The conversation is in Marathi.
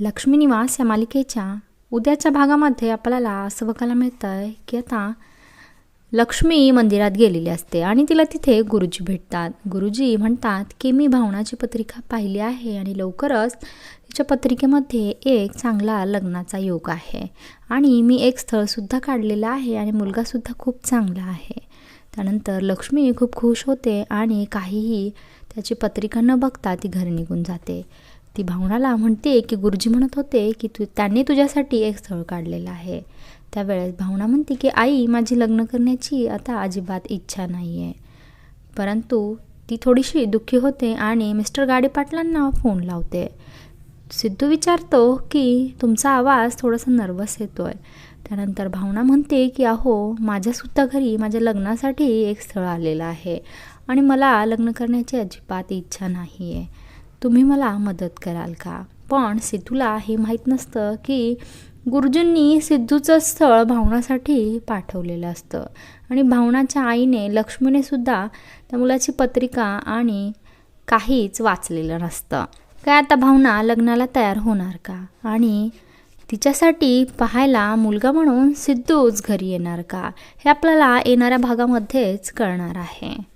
लक्ष्मी निवास या मालिकेच्या उद्याच्या भागामध्ये आपल्याला असं बघायला मिळतं आहे की आता लक्ष्मी मंदिरात गेलेली असते आणि तिला तिथे गुरुजी भेटतात. गुरुजी म्हणतात की मी भावनाची पत्रिका पाहिली आहे आणि लवकरच तिच्या पत्रिकेमध्ये एक चांगला लग्नाचा योग आहे. आणि मी एक स्थळसुद्धा काढलेलं आहे आणि मुलगासुद्धा खूप चांगला आहे. त्यानंतर लक्ष्मी खूप खुश होते आणि काहीही त्याची पत्रिका न बघता ती घरी निघून जाते. ती भावनाला म्हणते की गुरुजी म्हणत होते की तू त्यांनी तुझ्यासाठी एक स्थळ काढलेलं आहे. त्यावेळेस भावना म्हणते की आई माझी लग्न करण्याची आता अजिबात इच्छा नाही आहे परंतु ती थोडीशी दुःखी होते आणि मिस्टर गाडीपाटलांना फोन लावते. सिद्धू विचारतो की तुमचा आवाज थोडासा नर्वस येतो आहे त्यानंतर भावना म्हणते की अहो माझ्यासुद्धा घरी माझ्या लग्नासाठी एक स्थळ आलेलं आहे आणि मला लग्न करण्याची अजिबात इच्छा नाही आहे तुम्ही मला मदत कराल का? पण सिद्धूला हे माहीत नसतं की गुरुजींनी सिद्धूचं स्थळ भावनासाठी पाठवलेलं असतं. आणि भावनाच्या आईने लक्ष्मीने सुद्धा त्या मुलाची पत्रिका आणि काहीच वाचलेलं नसतं. काय आता भावना लग्नाला तयार होणार का? आणि तिच्यासाठी पाहायला मुलगा म्हणून सिद्धूच घरी येणार का? हे आपल्याला येणाऱ्या भागामध्येच कळणार आहे.